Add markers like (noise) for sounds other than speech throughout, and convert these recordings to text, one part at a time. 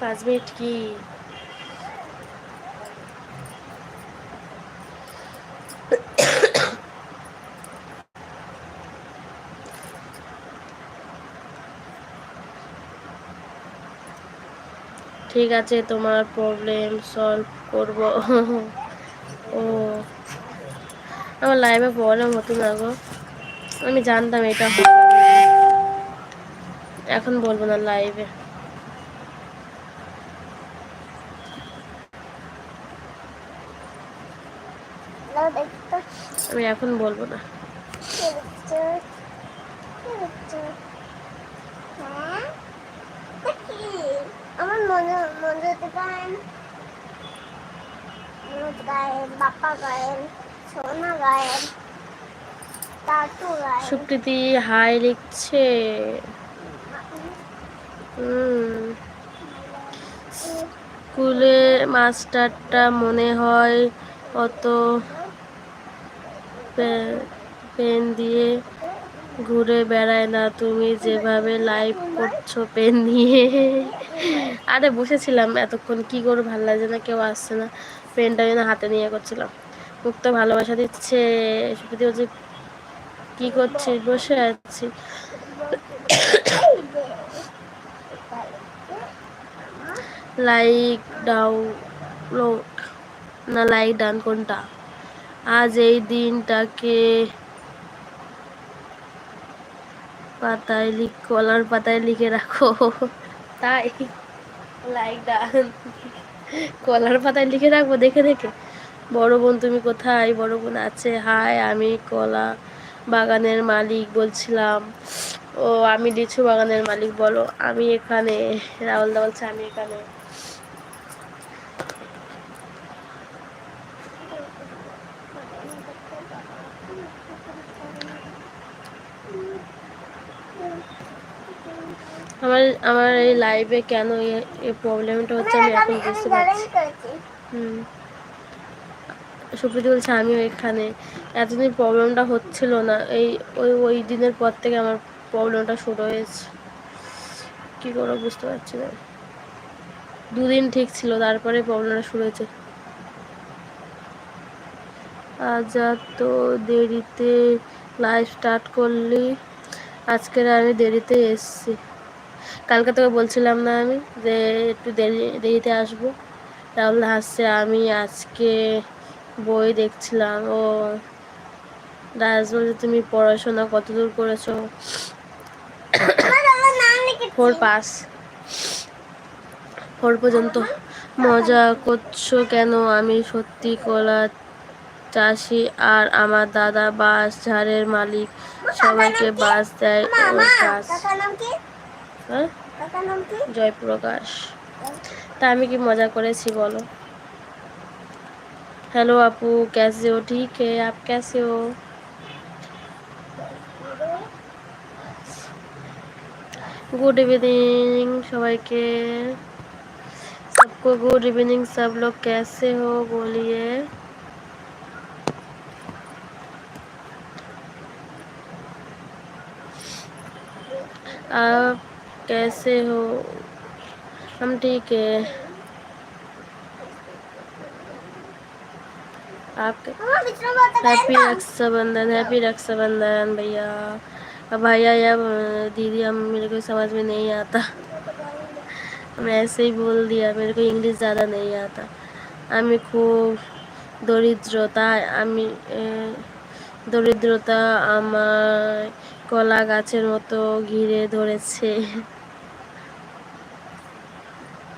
পাঁচ মিনিট কি? ঠিক আছে, তোমার প্রবলেম সলভ করব। ও, আমার লাইভে প্রবলেম হতো না গো। আমি জানতাম এটা এখন বলব না লাইভে আমি এখন বলব না। আমার মনে মনে হতে পারেন মনোজ গায়েন বাপ্পা গায়েন সোনা গায়েন টাটু সুপ্রীতি হাই লিখছে। স্কুলে মাস্টারটা মনে হয় অত পেন দিয়ে ঘুরে বেড়ায় না তুমি যেভাবে লাইভ করছ পেন নিয়ে। আরে বসেছিলাম এতক্ষণ, কি করে ভালো লাগছে না, কেউ আসছে না। পেনটা যেন হাতে নিয়ে করছিলাম। মুক্ত ভালোবাসা দিচ্ছে সুপ্রীতি বলছে কি করছিস বসে আছি। (coughs) লাইক ডাউনলোড না লাইক ডান কোনটা? আজ এই দিনটাকে পাতায় লিখ, কলার পাতায় লিখে রাখো। তাই লাইক ডান কলার পাতায় লিখে রাখব, দেখে দেখে। বড় বোন তুমি কোথায়? বড় বোন আছে। হাই আমি কলা বাগানের মালিক বলছিলাম। ও, আমি লিচু বাগানের মালিক, বলো। আমি এখানে রাহুলদা বলছে, আমি এখানে। আমার আমার এই লাইভে কেন এই প্রবলেমটা হচ্ছে আমি এখন বুঝতে পারছি। হুম। সুপ্রীতি বলছে, আমিও এখানে। এতদিন প্রবলেমটা হচ্ছিল না। এই, ওই ওই দিনের পর থেকে আমার প্রবলেমটা শুরু হয়েছে। কী করে বুঝতে পারছি না। দুদিন ঠিক ছিল, তারপরে প্রবলেমটা শুরু হয়েছে। আজ আর তো দেরিতে লাইভ স্টার্ট করলি। আজকের আমি দেরিতে এসছি। কালকে তোকে বলছিলাম না আমি যে একটু দেরি, দেরিতে আসব। রাহুল হাসছে আমি আজকে বই দেখছিলাম। ও, রাজ বলছে তুমি পড়াশোনা কতদূর করেছ? Four pass. ফোর পর্যন্ত। মজা করছ কেন? আমি সত্যি কলা চাষি আর আমার দাদা বাস ঝাড়ের মালিক। সবাইকে বাস দেয় ও চাষ। কাকার নাম কি হ্যাঁ কাকার নাম কি জয়প্রকাশ তা আমি কি মজা করেছি বলো हेलो আপু कैसे हो ठीक है आप कैसे हो गुड इवनिंग সবাইকে सबको गुड इवनिंग सब लोग कैसे हो बोलिए आप कैसे हो हम ठीक है आप আমার বিষ্ণু বলতে हैप्पी रक्षाबंधन हैप्पी रक्षाबंधन भैया अब भैया या दीदी हम मेरे को समझ में नहीं आता मैं ऐसे ही बोल दिया मेरे को इंग्लिश ज़्यादा नहीं आता আমি খুব দরিদ্রতা আমি এ, দরিদ্রতা আমার কলা গাছের মতো ঘিরে ধরেছে আর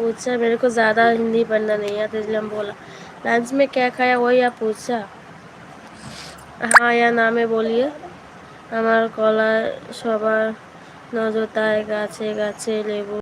पूछा मेरे को ज़्यादा हिंदी पढ़ना नहीं आता इसलिए हम बोला लंच में क्या खाया वही आप पूछा हाँ या নামে বলিয়ে আমার কলা সবার নজর তাই গাছে গাছে লেবু